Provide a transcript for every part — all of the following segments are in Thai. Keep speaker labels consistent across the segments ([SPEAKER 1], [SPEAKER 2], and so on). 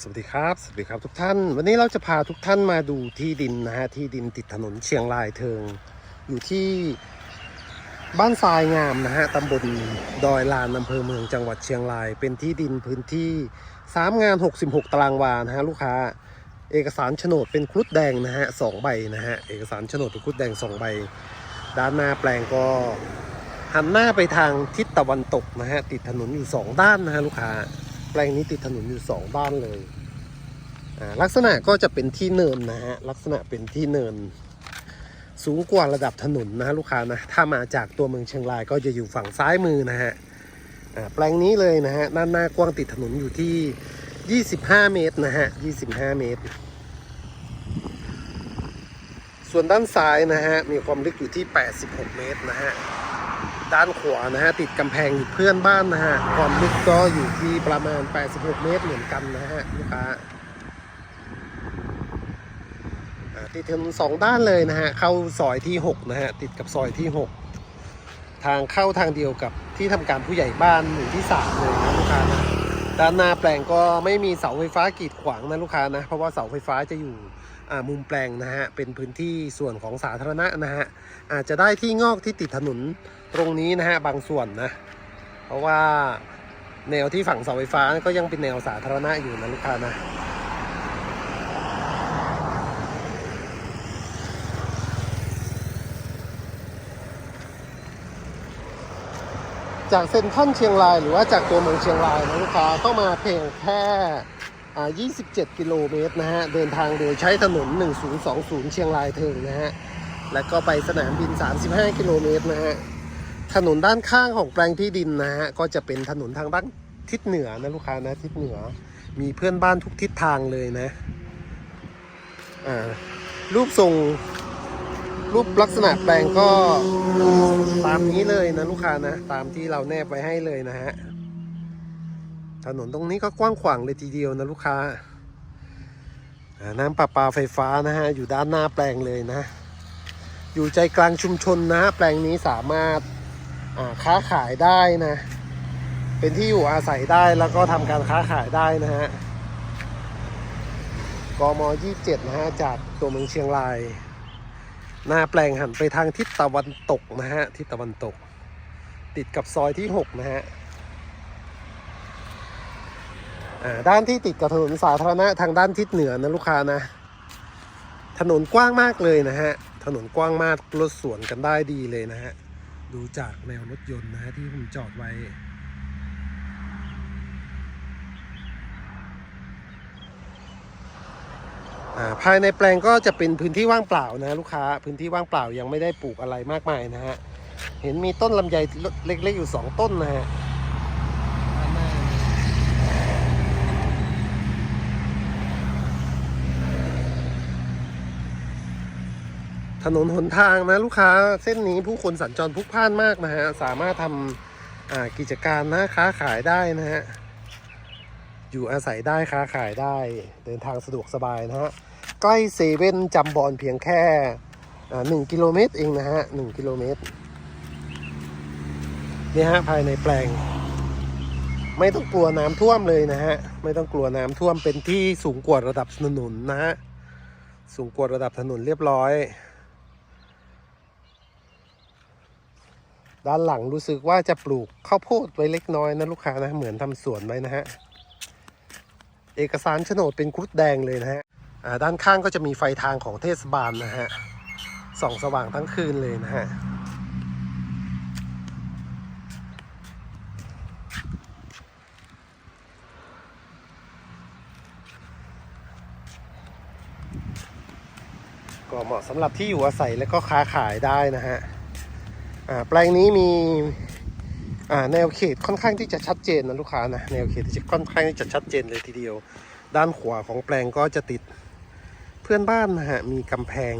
[SPEAKER 1] สวัสดีครับ สวัสดีครับทุกท่าน วันนี้เราจะพาทุกท่านมาดูที่ดินนะฮะ ที่ดินติดถนนเชียงรายเทิง อยู่ที่บ้านทรายงามนะฮะตำบลดอยลานอำเภอเมืองจังหวัดเชียงราย เป็นที่ดินพื้นที่3งาน 66 ตารางวานะฮะลูกค้า เอกสารโฉนดเป็นครุฑแดงนะฮะสองใบนะฮะ เอกสารโฉนดเป็นครุฑแดงสองใบ ด้านหน้าแปลงก็หันหน้าไปทางทิศตะวันตกนะฮะ ติดถนนอยู่สองด้านนะฮะลูกค้า ลงนี้ติดถนนอยู่สองด้านเลยลักษณะก็จะเป็นที่เนินนะฮะลักษณะเป็นที่เนิน สูงกว่าระดับถนนนะฮะลูกค้านะถ้ามาจากตัวเมืองเชียงรายก็จะอยู่ฝั่งซ้ายมือนะฮะแปลงนี้เลยนะฮะด้านหน้ากว้างติดถนนอยู่ที่ 25 เมตรนะฮะ 25 เมตร ส่วนด้านซ้ายนะฮะมีความลึกอยู่ที่ 86 เมตรนะฮะ ด้านขวานะฮะติดกำแพงอยู่เพื่อนบ้านนะฮะความลึกก็อยู่ที่ประมาณ 86 เมตรเหมือนกันนะฮะลูกค้าติดถนนสองด้านเลยนะฮะเข้าซอยที่ 6 นะฮะติดกับซอยที่ 6 ทางเข้าทางเดียวกับที่ทำการผู้ใหญ่บ้านหมู่ที่ 3 เลยนะลูกค้านะด้านหน้าแปลงก็ไม่มีเสาไฟฟ้ากีดขวางนะลูกค้านะเพราะว่าเสาไฟฟ้าจะอยู่มุมแปลงนะฮะเป็นพื้นที่ส่วนของสาธารณะนะฮะอาจจะได้ที่งอกที่ติดถนน ตรงนี้นะฮะบางส่วนนะ เพราะว่าแนวที่ฝั่งเสาไฟฟ้าก็ยังเป็นแนวสาธารณะอยู่นะลูกค้านะจากเซ็นทรัลเชียงรายหรือว่าจากตัวเมืองเชียงรายนะลูกค้าเข้ามาเพียงแค่อ่า27 กิโลเมตรนะฮะ เดินทางโดยใช้ถนน 1020 เชียงรายเทิงนะฮะ แล้วก็ไปสนามบิน 35 กิโลเมตรนะฮะ ถนนด้านข้างของแปลงที่ดินนะฮะก็จะเป็นถนนทางด้านทิศเหนือนะลูกค้านะทิศเหนือ มีเพื่อนบ้านทุกทิศทางเลยนะอ่ารูปทรงรูปลักษณะแปลงก็ตามนี้เลยนะลูกค้านะ ตามที่เราแนบไว้ให้เลยนะฮะถนนตรงนี้ก็กว้างขวางเลยทีเดียวนะลูกค้าอ่าน้ำประปาไฟฟ้านะฮะอยู่ด้านหน้าแปลงเลยนะ อยู่ใจกลางชุมชนนะฮะแปลงนี้สามารถ ค้าขายได้นะ เป็นที่อยู่อาศัยได้แล้วก็ทำการค้าขายได้นะฮะกม 27 นะฮะ จากตัวเมืองเชียงราย หน้าแปลงหันไปทางทิศตะวันตกนะฮะ ทิศตะวันตก ติดกับซอยที่ 6 นะฮะด้านที่ติดกับถนนสาธารณะทางด้านทิศเหนือนะลูกค้านะ ถนนกว้างมากเลยนะฮะ ถนนกว้างมากรถสวนกันได้ดีเลยนะฮะ ดูจากแนวรถยนต์นะฮะที่ผมจอดไว้ ภายในแปลงก็จะเป็นพื้นที่ว่างเปล่านะลูกค้า พื้นที่ว่างเปล่ายังไม่ได้ปลูกอะไรมากมายนะฮะ เห็นมีต้นลำไยเล็กๆอยู่สองต้นนะฮะด้านหน้านะ ถนนหนทางนะลูกค้าเส้นนี้ผู้คนสัญจรพลุกพล่านมากนะฮะ สามารถทำกิจการนะค้าขายได้นะฮะ อยู่อาศัยได้ค้าขายได้ เดินทางสะดวกสบายนะฮะ ใกล้เซเว่นจำบอลเพียงแค่หนึ่งกิโลเมตรเองนะฮะหนึ่งกิโลเมตรนี่ฮะภายในแปลง ไม่ต้องกลัวน้ำท่วมเลยนะฮะ ไม่ต้องกลัวน้ำท่วมเป็นที่สูงกว่าระดับถนนนะฮะ สูงกว่าระดับถนนเรียบร้อย ด้านหลังรู้สึกว่าจะปลูกข้าวโพดไว้เล็กน้อยนะลูกค้านะเหมือนทำสวนไว้นะฮะเอกสารโฉนดเป็นครุฑแดงเลยนะฮะด้านข้างก็จะมีไฟทางของเทศบาลนะฮะส่องสว่างทั้งคืนเลยนะฮะก็เหมาะสำหรับที่อยู่อาศัยและก็ค้าขายได้นะฮะ แปลงนี้มีแนวเขตค่อนข้างที่จะชัดเจนนะลูกค้านะแนวเขตที่จะค่อนข้างที่จะชัดเจนเลยทีเดียว ด้านขวาของแปลงก็จะติดเพื่อนบ้านนะฮะมีกำแพง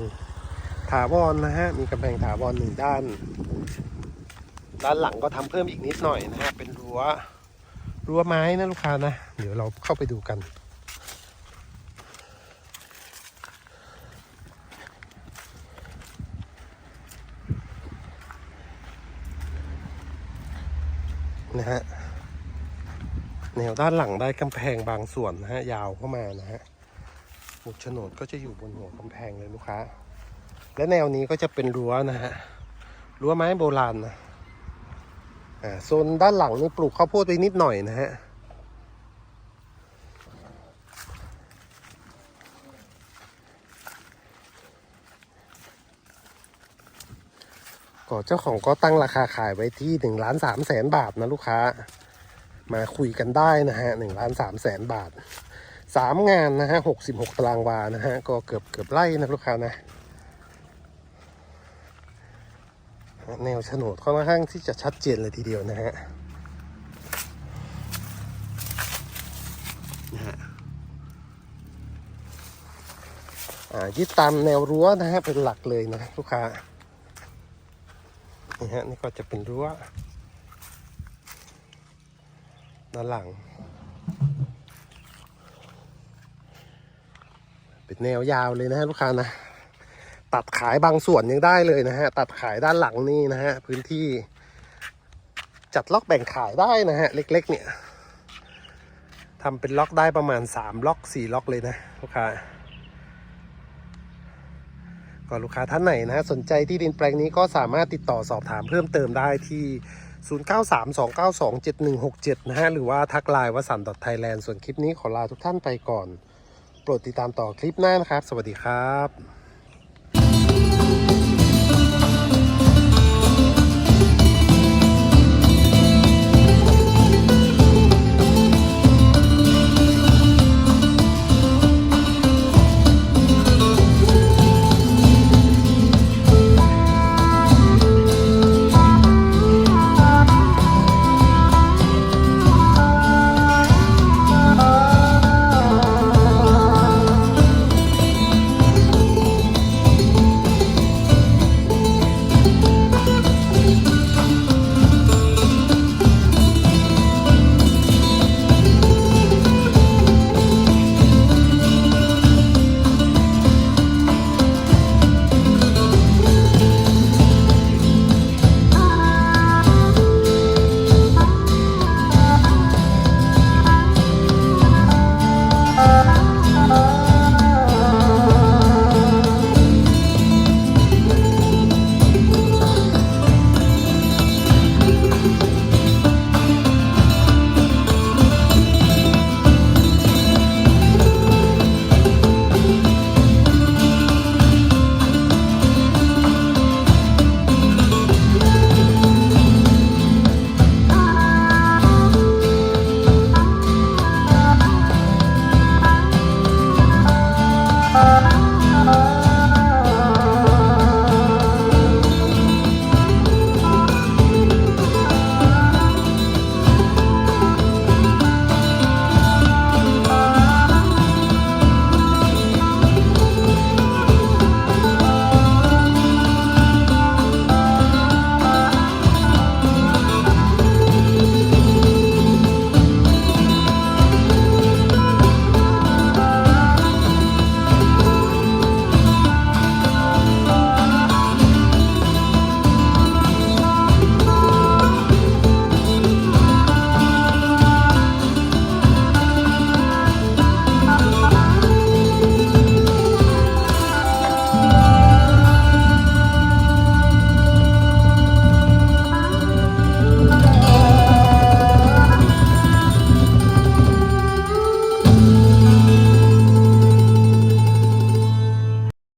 [SPEAKER 1] ถาวรนะฮะมีกำแพงถาวรหนึ่งด้าน ด้านหลังก็ทำเพิ่มอีกนิดหน่อยนะฮะเป็นรั้วรั้วไม้นะลูกค้านะ เดี๋ยวเราเข้าไปดูกัน นะฮะแนวด้านหลังได้กำแพงบางส่วนนะฮะยาวเข้ามานะฮะหมุดโฉนดก็จะอยู่บนหัวกำแพงเลยลูกค้า และแนวนี้ก็จะเป็นรั้วนะฮะรั้วไม้โบราณนะอ่าโซนด้านหลังนี่ปลูกข้าวโพดไปนิดหน่อยนะฮะ ก็เจ้าของก็ตั้งราคาขายไว้ที่หนึ่งล้านสามแสนบาทนะลูกค้า มาคุยกันได้นะฮะหนึ่งล้านสามแสนบาทสามงานนะฮะหกสิบหกตารางวานะฮะก็เกือบเกือบไร่นะลูกค้านะแนวโฉนดค่อนข้างที่จะชัดเจนเลยทีเดียวนะฮะนะฮะยึดตามแนวรั้วนะฮะเป็นหลักเลยนะลูกค้า นี่ฮะนี่ก็จะเป็นรั้วด้านหลัง เป็นแนวยาวเลยนะฮะลูกค้านะตัดขายบางส่วนยังได้เลยนะฮะ ตัดขายด้านหลังนี่นะฮะ พื้นที่จัดล็อกแบ่งขายได้นะฮะ เล็กๆเนี่ยทำเป็นล็อกได้ประมาณ 3 ล็อก 4 ล็อกเลยนะลูกค้า ก็ลูกค้าท่านไหนนะสนใจที่ดินแปลงนี้ก็สามารถติดต่อสอบถามเพิ่มเติมได้ที่ 0932927167 นะฮะ หรือว่าทักไลน์วสันต์ .thailand ส่วนคลิปนี้ขอลาทุกท่านไปก่อน โปรดติดตามต่อคลิปหน้านะครับ สวัสดีครับ